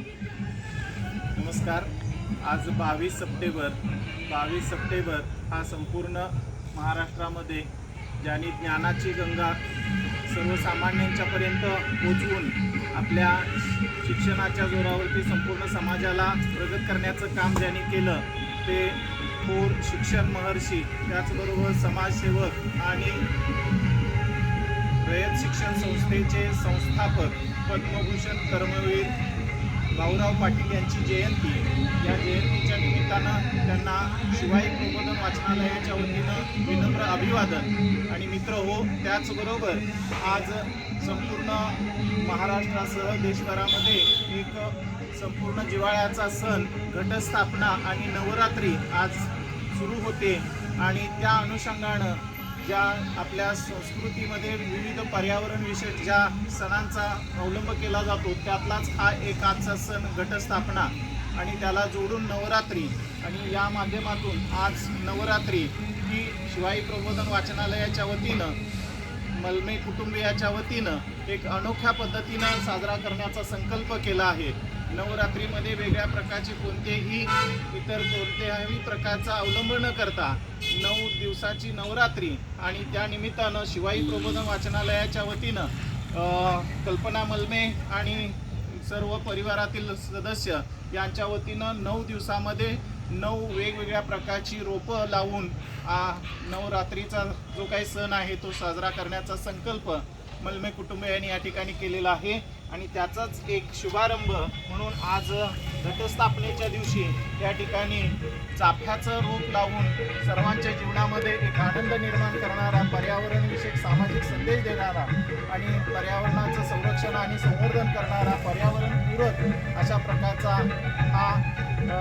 नमस्कार. आज बावीस सप्टेंबर. बावीस सप्टेंबर हा संपूर्ण महाराष्ट्रामध्ये ज्यांनी ज्ञानाची गंगा सर्वसामान्यांच्यापर्यंत पोचवून आपल्या शिक्षणाच्या जोरावरती संपूर्ण समाजाला प्रगत करण्याचं काम ज्यांनी केलं ते थोर शिक्षण महर्षी त्याचबरोबर समाजसेवक आणि रयत शिक्षण संस्थेचे संस्थापक पद्मभूषण कर्मवीर भाऊराव पाटील यांची जयंती. या जयंतीच्या निमित्तानं त्यांना शिवाई प्रबोधन वाचनालयाच्या वतीनं विनम्र अभिवादन. आणि मित्र हो त्याचबरोबर आज संपूर्ण महाराष्ट्रासह देशभरामध्ये एक संपूर्ण जिवाळ्याचा सण घटस्थापना आणि नवरात्री आज सुरू होते. आणि त्या अनुषंगानं ज्या आपल्या संस्कृतीमध्ये विविध पर्यावरण विषयक ज्या सणांचा अवलंब केला जातो त्यातलाच हा एक आजचा सण घटस्थापना. आणि त्याला जोडून नवरात्री. आणि या माध्यमातून आज नवरात्री ही शिवाई प्रबोधन वाचनालयाच्या वतीनं मलमे कुटुंबियाच्या वतीनं एक अनोख्या पद्धतीनं साजरा करण्याचा संकल्प केला आहे. नवरात्रीमध्ये वेगळ्या प्रकारचे कोणतेही इतर कोणत्याही प्रकारचा अवलंब न करता नऊ दिवसाची नवरात्री आणि त्या निमित्तानं शिवाई प्रबोधन वाचनालयाच्या वतीनं कल्पना मलमे आणि सर्व परिवारातील सदस्य यांच्या वतीनं नऊ दिवसामध्ये नऊ वेगवेगळ्या प्रकारची रोपं लावून नवरात्रीचा जो काही सण आहे तो साजरा करण्याचा संकल्प मलमे कुटुंब यांनी या ठिकाणी केलेला आहे. आणि त्याचाच एक शुभारंभ म्हणून आज घटस्थापनेच्या दिवशी या ठिकाणी चाफ्याचं रूप लावून सर्वांच्या जीवनामध्ये एक आनंद निर्माण करणारा पर्यावरणविषयक सामाजिक संदेश देणारा आणि पर्यावरणाचं संरक्षण आणि संवर्धन करणारा पर्यावरणपूरक अशा प्रकारचा हा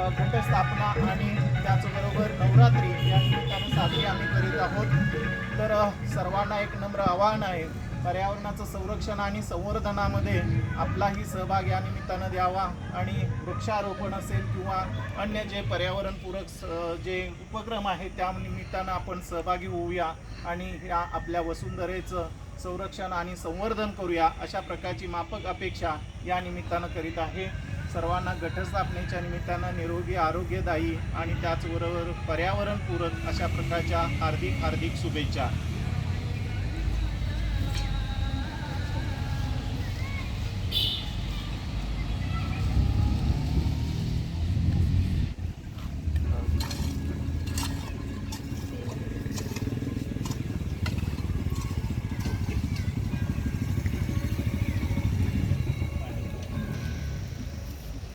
घटस्थापना आणि त्याचबरोबर नवरात्री या निमित्तानं साजरी आम्ही करीत आहोत. तर सर्वांना एक नम्र आवाहन आहे पर्यावरणाचं संरक्षण आणि संवर्धनामध्ये आपलाही सहभाग या निमित्तानं द्यावा. आणि वृक्षारोपण असेल किंवा अन्य जे पर्यावरणपूरक स- जे उपक्रम आहेत त्या निमित्तानं आपण सहभागी होऊया आणि या आपल्या वसुंधरेचं संरक्षण आणि संवर्धन करूया अशा प्रकारची माफक अपेक्षा या निमित्तानं करीत आहे. सर्वांना घटस्थापनेच्या निमित्तानं निरोगी आरोग्यदायी आणि त्याचबरोबर पर्यावरणपूरक अशा प्रकारच्या हार्दिक हार्दिक शुभेच्छा.